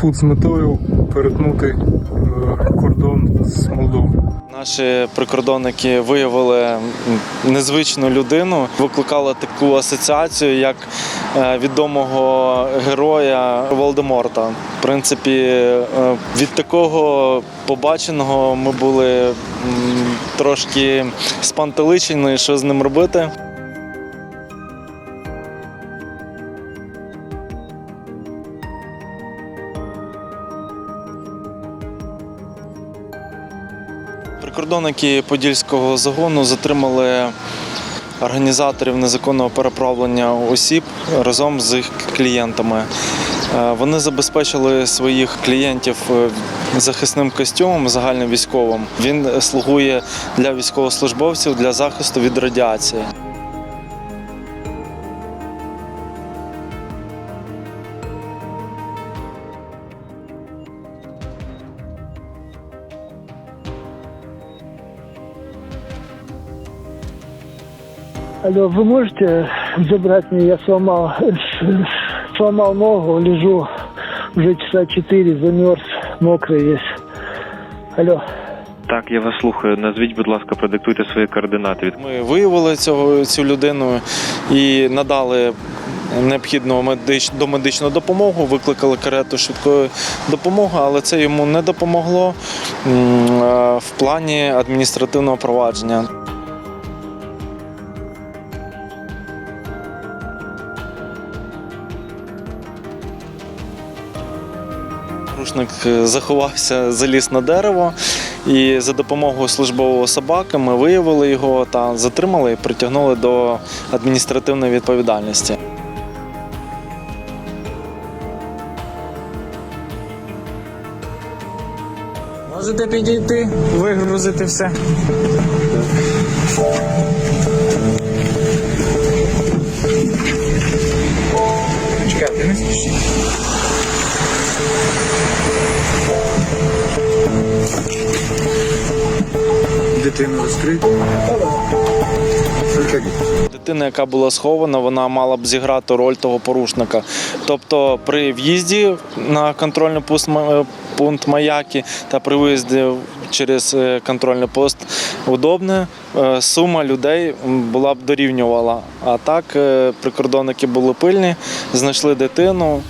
тут з метою перетнути е, кордон з Молдовою. Наші прикордонники виявили незвичну людину, викликали таку асоціацію як е, відомого героя Волдеморта. В принципі, е, від такого побаченого ми були трошки спантеличені, що з ним робити. Прикордонники Подільського загону затримали організаторів незаконного переправлення осіб разом з їх клієнтами. Е, Вони забезпечили своїх клієнтів е, захисним костюмом загальновійськовим. Він слугує для військовослужбовців для захисту від радіації. Алло, вы можете забрать меня? Я сломал, сломал ногу, лежу уже часа четыре, замерз, мокрый весь. Алло. Так, я вас слухаю. Назвіть, будь ласка, продиктуйте свої координати. Ми виявили цього цю людину і надали необхідну медич, домедичну допомогу, викликали карету швидкої допомоги, але це йому не допомогло м, е, в плані адміністративного провадження. Порушник е, заховався, заліз на дерево, і за допомогою службового собаки ми виявили його та затримали і притягнули до адміністративної відповідальності. Можете підійти, вигрузити все. Чекайте, не спішіть. Дитину розкрити. Дитина, яка була схована, вона мала б зіграти роль того порушника. Тобто при в'їзді на контрольний пункт пункт маяки та при виїзді через е, контрольний пост удобне, е, сума людей була б дорівнювала. А так е, прикордонники були пильні, знайшли дитину,